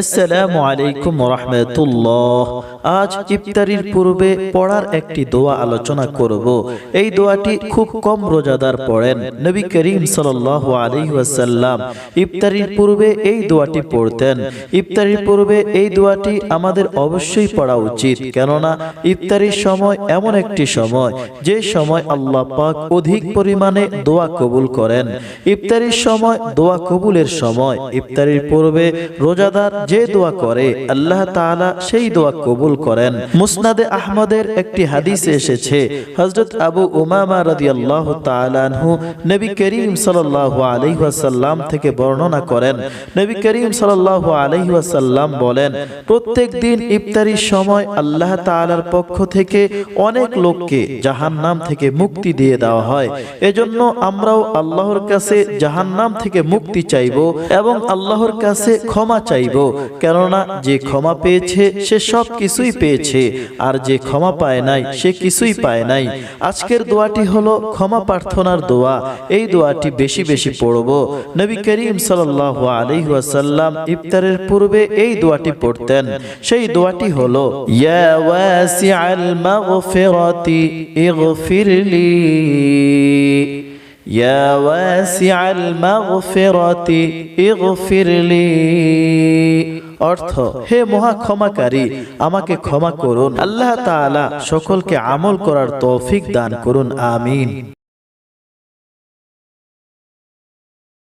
আসসালামু আলাইকুম রহমতুল্লাহ। আজ ইফতারির পূর্বে পড়ার একটি দোয়া আলোচনা করব। এই দোয়াটি খুব কম রোজাদার পড়েন নবী করিম সাল্লাহ আলহিহাসাল্লাম ইফতারির পূর্বে এই দোয়াটি পড়তেন। ইফতারির পূর্বে এই দোয়াটি আমাদের অবশ্যই পড়া উচিত। কেননা ইফতারির সময় এমন একটি সময়, যে সময় আল্লাহ পাক অধিক পরিমাণে দোয়া কবুল করেন। ইফতারির সময় দোয়া কবুলের সময়। ইফতারির পূর্বে রোজাদার যে দোয়া করে, আল্লাহ তাআলা সেই দোয়া কবুল করেন। মুসনাদে আহমদের একটি হাদিসে এসেছে, হযরত আবু উমামা রাদিয়াল্লাহু তাআলা আনহু নবী করিম সাল্লাল্লাহু আলাইহি থেকে বর্ণনা করেন। নবী করিম সাল্লাল্লাহু আলাইহি বলেন, প্রত্যেক দিন ইফতারির সময় আল্লাহ তাআলার পক্ষ থেকে অনেক লোককে জাহান্নাম থেকে মুক্তি দিয়ে দেওয়া হয়। এজন্য আমরাও আল্লাহর কাছে জাহান্নাম থেকে মুক্তি চাইব এবং আল্লাহর কাছে ক্ষমা চাইব। কেননা যে ক্ষমা পেয়েছে, সে সব কিছুই পেয়েছে, আর যে ক্ষমা পায় নাই, সে কিছুই পায় নাই। আজকের দোয়াটি হলো ক্ষমা প্রার্থনার দোয়া। এই দোয়াটি বেশি বেশি পড়ব। নবী করিম সাল্লাল্লাহু আলাইহি ওয়াসাল্লাম ইফতারের পূর্বে এই দোয়াটি পড়তেন। সেই দোয়াটি হলো, ইয়া ওয়াসিআল মাগফিরাতি, ইগফিরলি। يا واسع المغفرة اغفر لي অর্থ হে মহা ক্ষমাকারী আমাকে ক্ষমা করুন আল্লাহ তাআলা সকলকে আমল করার তৌফিক দান করুন আমিন